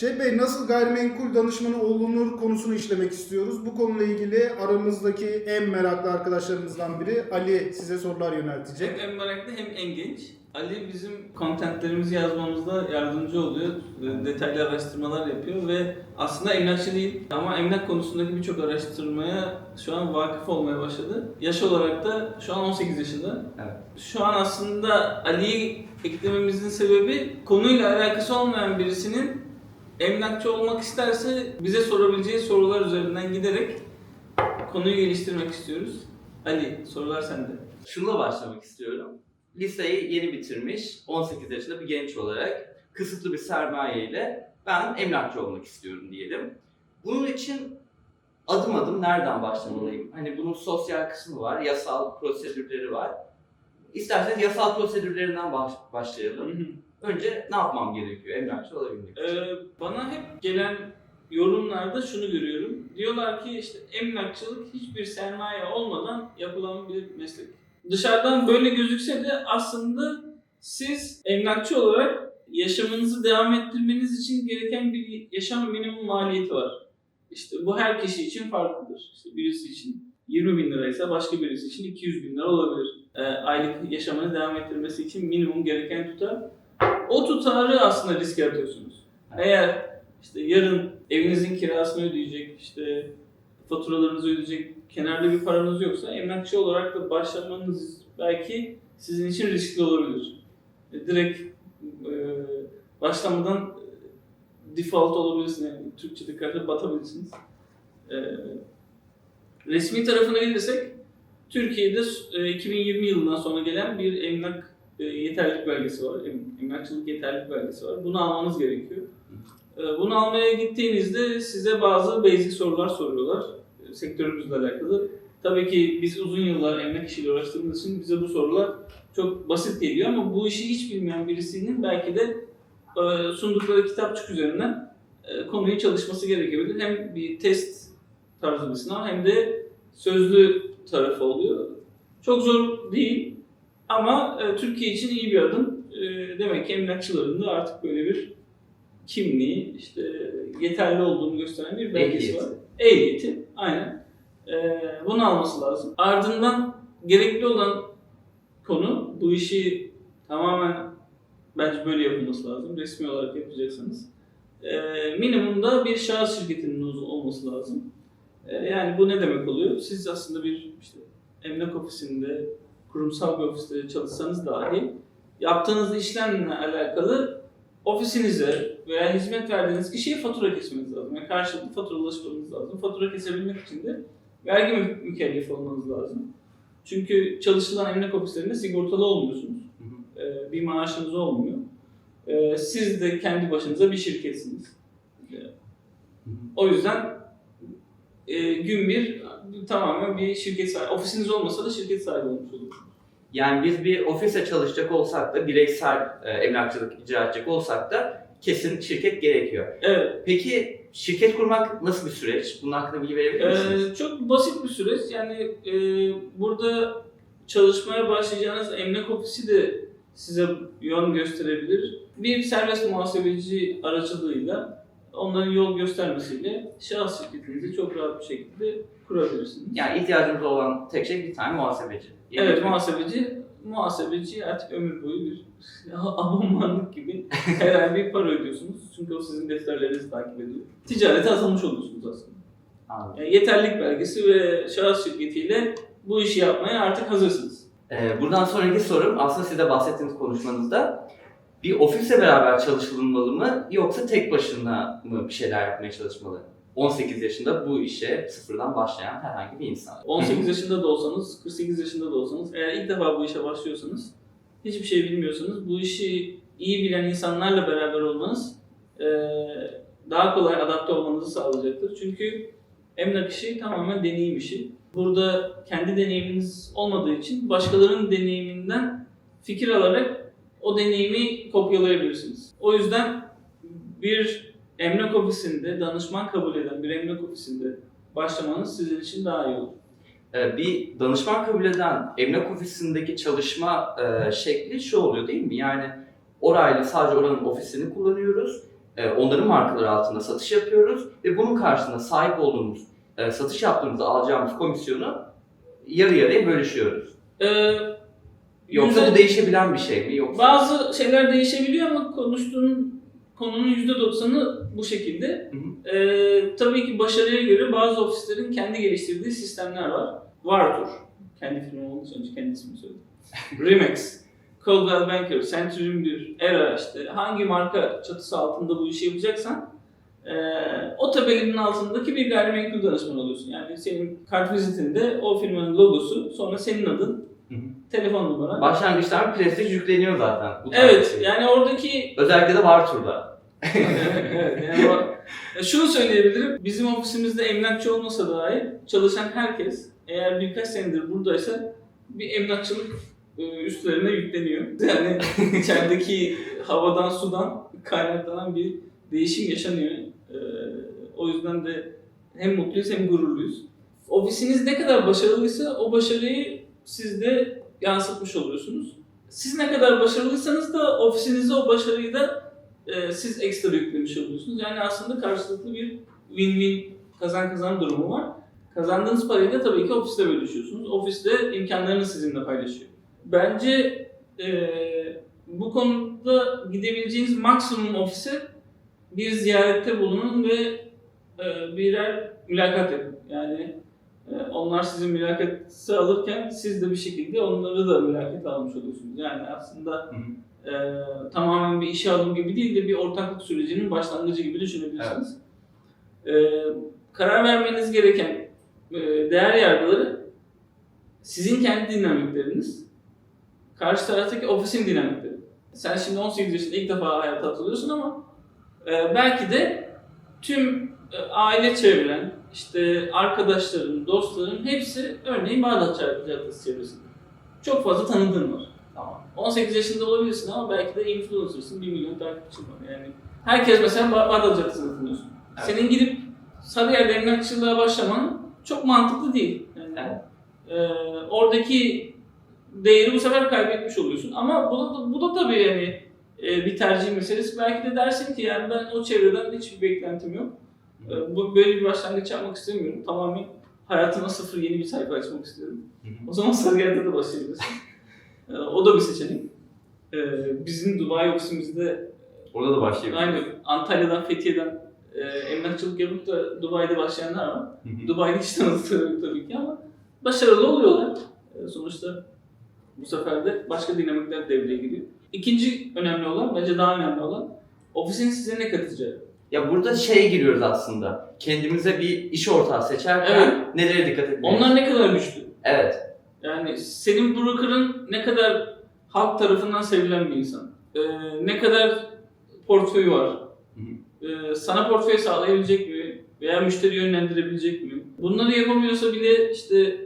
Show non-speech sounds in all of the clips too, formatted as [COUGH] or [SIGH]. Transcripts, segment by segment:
Şey Bey nasıl gayrimenkul danışmanı olunur konusunu işlemek istiyoruz. Bu konuyla ilgili aramızdaki en meraklı arkadaşlarımızdan biri Ali size sorular yöneltecek. Hem en meraklı hem en genç. Ali bizim kontentlerimizi yazmamızda yardımcı oluyor. Detaylı araştırmalar yapıyor ve aslında emlakçı değil ama emlak konusundaki birçok araştırmaya şu an vakıf olmaya başladı. Yaş olarak da şu an 18 yaşında. Evet. Şu an aslında Ali'yi eklememizin sebebi konuyla alakası olmayan birisinin emlakçı olmak isterse bize sorabileceği sorular üzerinden giderek konuyu geliştirmek istiyoruz. Ali, sorular sende. Şununla başlamak istiyorum. Liseyi yeni bitirmiş, 18 yaşında bir genç olarak kısıtlı bir sermaye ile ben emlakçı olmak istiyorum diyelim. Bunun için adım adım nereden başlamalıyım? Hani bunun sosyal kısmı var, yasal prosedürleri var. İsterseniz yasal prosedürlerinden baş- başlayalım. Önce ne yapmam gerekiyor emlakçı olabilmek için? Ee, bana hep gelen yorumlarda şunu görüyorum. Diyorlar ki işte emlakçılık hiçbir sermaye olmadan yapılan bir meslek. Dışarıdan böyle gözükse de aslında siz emlakçı olarak yaşamınızı devam ettirmeniz için gereken bir yaşam minimum maliyeti var. İşte bu her kişi için farklıdır. İşte birisi için 20 bin liraysa başka birisi için 200 bin lira olabilir. Ee, aylık yaşamını devam ettirmesi için minimum gereken tutar. O tutarı aslında riske atıyorsunuz. Eğer işte yarın evinizin kirasını ödeyecek, işte faturalarınızı ödeyecek kenarda bir paranız yoksa emlakçı olarak da başlamanız belki sizin için riskli olabilir. E, Direkt e, başlamadan e, default olabilirsiniz. Yani Türkçe'de karşı batabilirsiniz. E, resmi tarafına gelirsek Türkiye'de e, 2020 yılından sonra gelen bir emlak e, yeterlilik belgesi var. Em- Emlakçılık yeterlilik belgesi var. Bunu almanız gerekiyor. E, Bunu almaya gittiğinizde size bazı basic sorular soruyorlar. e, Sektörümüzle alakalı. Tabii ki biz uzun yıllar emlak işiyle uğraştığımız için bize bu sorular çok basit geliyor ama bu işi hiç bilmeyen birisinin belki de e, sundukları kitapçık üzerinden konuyu çalışması gerekebilir. Hem bir test tarzı bir sınav hem de sözlü tarafı oluyor. Çok zor değil ama e, Türkiye için iyi bir adım. E, demek ki emlakçıların da artık böyle bir kimliği, işte yeterli olduğunu gösteren bir belgesi Ehliyeti. var. Ehliyeti, aynen. E, bunu alması lazım. Ardından gerekli olan konu bu işi tamamen bence böyle yapılması lazım. Resmi olarak yapacaksanız. E, minimumda bir şahıs şirketinin ol- olması lazım. E, yani bu ne demek oluyor? Siz aslında bir işte emlak ofisinde, kurumsal bir ofiste çalışsanız dahi yaptığınız işlemle alakalı ofisinize veya hizmet verdiğiniz kişiye fatura kesmeniz lazım. Yani karşılıklı faturalaşmanız lazım. Fatura kesebilmek için de vergi mü- mükellefi olmanız lazım. Çünkü çalışılan emlak ofislerinde sigortalı olmuyorsunuz. Hı hı. Ee, bir maaşınız olmuyor. Ee, siz de kendi başınıza bir şirketsiniz. Ee, O yüzden e, gün bir tamamen bir şirket sahibi. Ofisiniz olmasa da şirket sahibi olmuş olursunuz. Yani biz bir ofise çalışacak olsak da, bireysel e, emlakçılık icra edecek olsak da kesin şirket gerekiyor. Evet. Peki şirket kurmak nasıl bir süreç? Bunun hakkında bilgi verebilir misiniz? Ee, çok basit bir süreç. Yani e, burada çalışmaya başlayacağınız emlak ofisi de size yön gösterebilir. Bir serbest muhasebeci aracılığıyla onların yol göstermesiyle şahıs şirketinizi çok rahat bir şekilde kurabilirsiniz. Yani ihtiyacımız olan tek şey bir tane muhasebeci. evet Yemek- muhasebeci muhasebeci artık ömür boyu bir [LAUGHS] abonmanlık gibi herhangi bir para ödüyorsunuz. Çünkü o sizin defterlerinizi takip ediyor. Ticarete atılmış oluyorsunuz aslında. Anladım. Yani yeterlilik belgesi ve şahıs şirketiyle bu işi yapmaya artık hazırsınız. Ee, buradan sonraki sorum aslında siz de bahsettiğiniz konuşmanızda bir ofisle beraber çalışılmalı mı yoksa tek başına mı bir şeyler yapmaya çalışmalı? 18 yaşında bu işe sıfırdan başlayan herhangi bir insan. [LAUGHS] 18 yaşında da olsanız, 48 yaşında da olsanız, eğer ilk defa bu işe başlıyorsanız, hiçbir şey bilmiyorsanız, bu işi iyi bilen insanlarla beraber olmanız daha kolay adapte olmanızı sağlayacaktır. Çünkü emlak işi tamamen deneyim işi. Burada kendi deneyiminiz olmadığı için başkalarının deneyiminden fikir alarak o deneyimi kopyalayabilirsiniz. O yüzden bir emlak ofisinde, danışman kabul eden bir emlak ofisinde başlamanız sizin için daha iyi olur. Ee, bir danışman kabul eden emlak ofisindeki çalışma e, şekli şu oluyor değil mi? Yani orayla sadece oranın ofisini kullanıyoruz. e, onların markaları altında satış yapıyoruz ve bunun karşılığında sahip olduğumuz, e, satış yaptığımızda alacağımız komisyonu yarı yarıya bölüşüyoruz. Ee, Yoksa bu değişebilen bir şey mi? Yoksa Bazı şeyler değişebiliyor ama konuştuğun konunun %90'ı bu şekilde. Hı Ee, tabii ki başarıya göre bazı ofislerin kendi geliştirdiği sistemler var. Vartur. Kendi firma olduğu için önce kendi ismini söyledim. [LAUGHS] Remax, Coldwell Banker, Centurion 1, Era işte hangi marka çatısı altında bu işi yapacaksan ee, o tabelinin altındaki bir gayrimenkul danışmanı oluyorsun. Yani senin kart vizitinde o firmanın logosu, sonra senin adın, Hı hı. telefon numaran. başlangıçtan prestij yükleniyor zaten. Bu tarz Evet, şey. yani oradaki Özellikle de Vartur'da. evet, yani o- Ya şunu söyleyebilirim. Bizim ofisimizde emlakçı olmasa dahi çalışan herkes eğer birkaç senedir buradaysa bir emlakçılık e, üstlerine yükleniyor. [LAUGHS] Yani içerideki havadan sudan kaynaklanan bir değişim yaşanıyor. E, O yüzden de hem mutluyuz hem gururluyuz. Ofisiniz ne kadar başarılıysa o başarıyı siz de yansıtmış oluyorsunuz. Siz ne kadar başarılıysanız da ofisinize o başarıyı da e, siz ekstra yüklemiş oluyorsunuz. Yani aslında karşılıklı bir win-win kazan kazan durumu var. Kazandığınız parayı da tabii ki ofiste bölüşüyorsunuz. Ofiste imkanlarını sizinle paylaşıyor. Bence e, bu konuda gidebileceğiniz maksimum ofise bir ziyarette bulunun ve e, birer mülakat yapın. Yani onlar sizin mülakatı alırken siz de bir şekilde onları da mülakat almış oluyorsunuz. Yani aslında e, tamamen bir işe alım gibi değil de bir ortaklık sürecinin başlangıcı gibi düşünebilirsiniz. E, karar vermeniz gereken e, değer yargıları sizin kendi dinamikleriniz, karşı taraftaki ofisin dinamikleri. Sen şimdi 18 yaşında ilk defa hayata atılıyorsun ama e, belki de tüm e, aile çevren, işte arkadaşların, dostların hepsi örneğin Bağdat Caddesi çevresinde. Çok fazla tanıdığın var. Tamam. 18 yaşında olabilirsin ama belki de influencer'sın, 1 milyon takipçin var. Yani herkes mesela Ba- Bağdat Caddesi'nde tanıyorsun. Evet. Senin gidip Sarıyer'de emlakçılığa başlaman çok mantıklı değil. Yani, Evet. e, oradaki değeri bu sefer kaybetmiş oluyorsun. Ama bu da, bu da tabii yani e, bir tercih meselesi. Belki de dersin ki yani ben o çevreden hiçbir beklentim yok. E, bu böyle bir başlangıç yapmak istemiyorum. Tamamen hayatıma sıfır yeni bir sayfa açmak istiyorum. O zaman Sarıyer'de de başlayabilirsin. E, o da bir seçenek. E, bizim Dubai ofisimizde Orada da başlayabiliriz. aynı Antalya'dan, Fethiye'den e, emlakçılık yapıp da Dubai'de başlayanlar var. Dubai'de hiç yok tabii ki ama başarılı oluyorlar. E, sonuçta bu sefer de başka dinamikler devreye giriyor. İkinci önemli olan, bence daha önemli olan ofisin size ne katacağı. Ya burada şeye giriyoruz aslında. Kendimize bir iş ortağı seçerken nelere dikkat etmeliyiz? Onlar ne kadar güçlü? Evet. Yani senin broker'ın ne kadar halk tarafından sevilen bir insan. E, ne kadar portföyü var. Hı E, sana portföy sağlayabilecek mi? Veya müşteri yönlendirebilecek mi? Bunları yapamıyorsa bile işte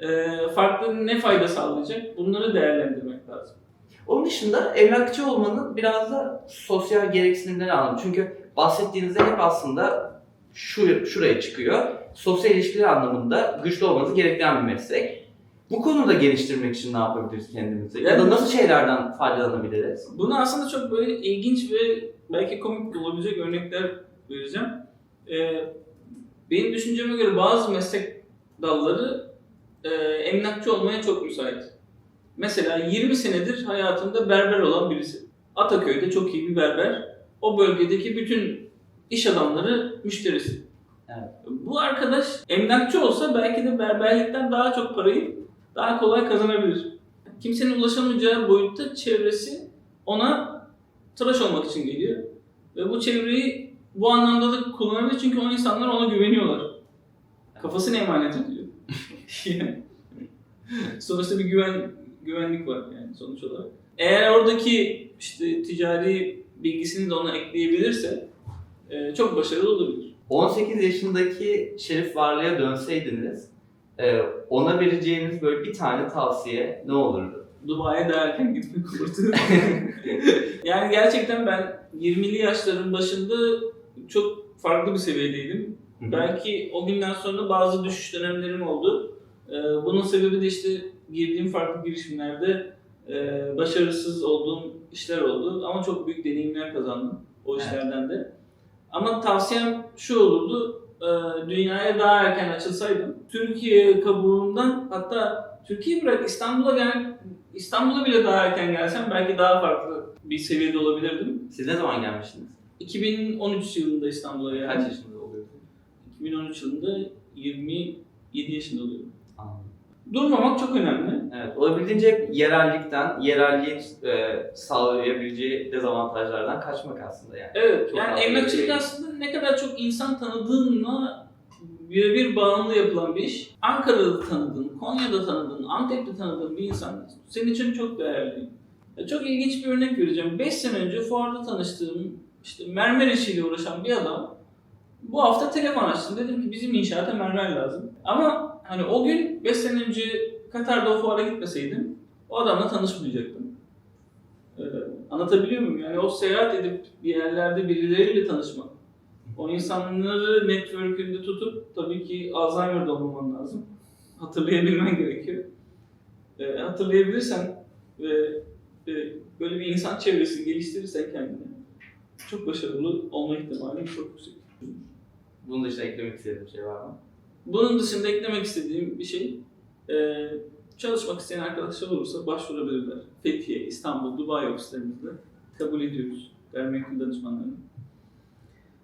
e, farklı ne fayda sağlayacak? Bunları değerlendirmek lazım. Onun dışında emlakçı olmanın biraz da sosyal gereksinimleri anlamı. Çünkü bahsettiğinizde hep aslında şu şuraya çıkıyor. Sosyal ilişkiler anlamında güçlü olmanızı gerektiren bir meslek. Bu konuda geliştirmek için ne yapabiliriz kendimize? Ya da nasıl şeylerden faydalanabiliriz? Bunu aslında çok böyle ilginç ve belki komik olabilecek örnekler vereceğim. E, benim düşünceme göre bazı meslek dalları e, emlakçı olmaya çok müsait. Mesela 20 senedir hayatında berber olan birisi. Ataköy'de çok iyi bir berber. O bölgedeki bütün iş adamları müşterisi. Evet. Bu arkadaş emlakçı olsa belki de berberlikten daha çok parayı daha kolay kazanabilir. Kimsenin ulaşamayacağı boyutta çevresi ona tıraş olmak için geliyor. Ve bu çevreyi bu anlamda da kullanabilir çünkü o insanlar ona güveniyorlar. Kafasını emanet ediyor. [LAUGHS] Sonuçta bir güven güvenlik var yani sonuç olarak. Eğer oradaki işte ticari bilgisini de ona ekleyebilirse e, çok başarılı olabilir. 18 yaşındaki Şerif Varlı'ya dönseydiniz e, ona vereceğiniz böyle bir tane tavsiye ne olurdu? Dubai'ye daha erken gitmek olurdu. [LAUGHS] yani gerçekten ben 20'li yaşların başında çok farklı bir seviyedeydim. Belki o günden sonra bazı düşüş dönemlerim oldu. Ee, bunun sebebi de işte girdiğim farklı girişimlerde e, başarısız olduğum işler oldu. Ama çok büyük deneyimler kazandım. o işlerden de. Ama tavsiyem şu olurdu, e, dünyaya daha erken açılsaydım, Türkiye kabuğundan hatta Türkiye bırak İstanbul'a gel, İstanbul'a bile daha erken gelsem belki daha farklı bir seviyede olabilirdim. Siz ne zaman gelmiştiniz? 2013 yılında İstanbul'a geldim. Kaç yaşında oluyorsunuz? 2013 yılında 27 yaşında oluyorum. Durmamak çok önemli. Evet, olabildiğince yerellikten, yerelliğin e, sağlayabileceği dezavantajlardan kaçmak aslında yani. Evet, Çok yani emlakçılık değil. aslında ne kadar çok insan tanıdığınla birebir bağımlı yapılan bir iş. Ankara'da tanıdığın, Konya'da tanıdığın, Antep'te tanıdığın bir insan senin için çok değerli. Çok ilginç bir örnek vereceğim. 5 sene önce fuarda tanıştığım işte mermer işiyle uğraşan bir adam bu hafta telefon açtım. Dedim ki bizim inşaata mermer lazım. Ama hani o gün 5 sene önce Katar'da o fuara gitmeseydim o adamla tanışmayacaktım. Ee, anlatabiliyor muyum? Yani o seyahat edip bir yerlerde birileriyle tanışmak. O insanları network'ünde tutup tabii ki Alzheimer'da olmaman lazım. Hatırlayabilmen gerekiyor. Ee, hatırlayabilirsen ve e, böyle bir insan çevresi geliştirirsen kendine çok başarılı olma ihtimalin çok yüksek. Bunun dışında eklemek istediğim şey var mı? Bunun dışında eklemek istediğim bir şey, e, çalışmak isteyen arkadaşlar olursa başvurabilirler. Fethiye, İstanbul, Dubai ofislerimizde kabul ediyoruz gayrimenkul danışmanlarını.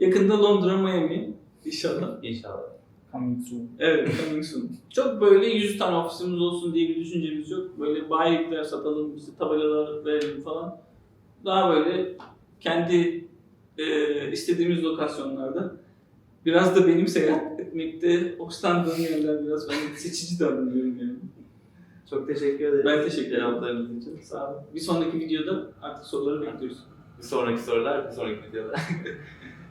Yakında Londra, Miami inşallah. İnşallah. Coming soon. Evet, coming soon. Çok böyle 100 tane ofisimiz olsun diye bir düşüncemiz yok. Böyle bayilikler satalım, işte tabelalar verelim falan. Daha böyle kendi e, istediğimiz lokasyonlarda. Biraz da benim seyahat etmekte hoşlandığım yerler biraz ben seçici davranıyorum yani. Çok teşekkür ederim. Ben teşekkür ederim. Cevaplarınız için. Sağ olun. Bir sonraki videoda artık soruları bekliyoruz. Bir sonraki sorular, bir sonraki videoda. [LAUGHS]